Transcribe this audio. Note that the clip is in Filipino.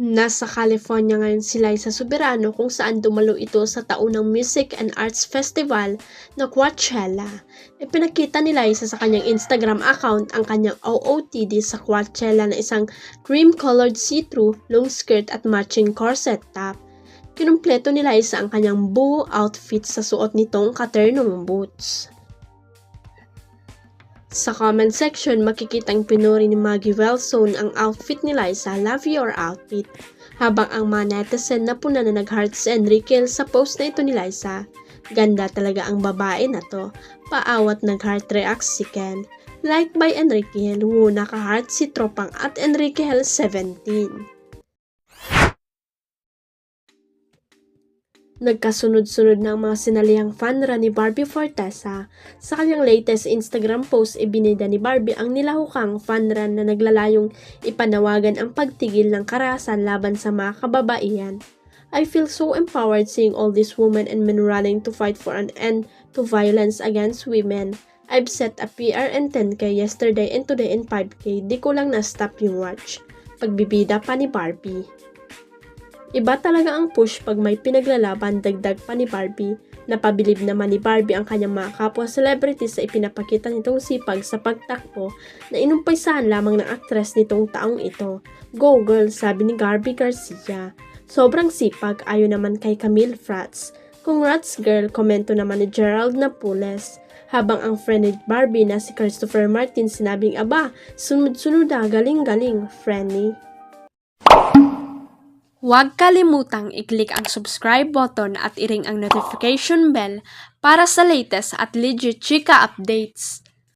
Nasa California ngayon si Liza Soberano kung saan dumalo ito sa taunang Music and Arts Festival na Coachella. Ipinakita ni Liza sa kanyang Instagram account ang kanyang OOTD sa Coachella na isang cream-colored see-through long skirt at matching corset top. Kinumpleto ni Liza ang kanyang buo outfit sa suot nitong katernong boots. Sa comment section, makikitang pinuri ni Maggie Wellstone ang outfit ni Liza, Love Your Outfit. Habang ang mga netizen na puna na nag-heart si Enrique sa post na ito ni Liza. Ganda talaga ang babae na to. Paawat nag-heart react si Ken. Like by Enrique, wuna ka-heart si Tropang at Enrique 17. Nagkasunod-sunod ng mga sinalihang fanra ni Barbie Fortesa. Sa kanyang latest Instagram post, ibinida ni Barbie ang nilahukang fanran na naglalayong ipanawagan ang pagtigil ng karahasan laban sa mga kababaihan. I feel so empowered seeing all these women and men running to fight for an end to violence against women. I've set a PR and 10K yesterday and today and 5K. Di ko lang na-stop yung watch. Pagbibida pa ni Barbie. Iba talaga ang push pag may pinaglalaban dagdag pa ni Barbie. Napabilib naman ni Barbie ang kanyang mga kapwa celebrities sa ipinapakita nitong sipag sa pagtakbo na inumpaysahan lamang ng aktres nitong taong ito. Go girl, sabi ni Garby Garcia. Sobrang sipag ayon naman kay Camille Frats. Congrats girl, komento naman ni Gerald Napules. Habang ang friend ni Barbie na si Christopher Martin sinabing aba, sunod-sunod na galing-galing, friendly. Huwag kalimutang i-click ang subscribe button at i-ring ang notification bell para sa latest at legit chika updates.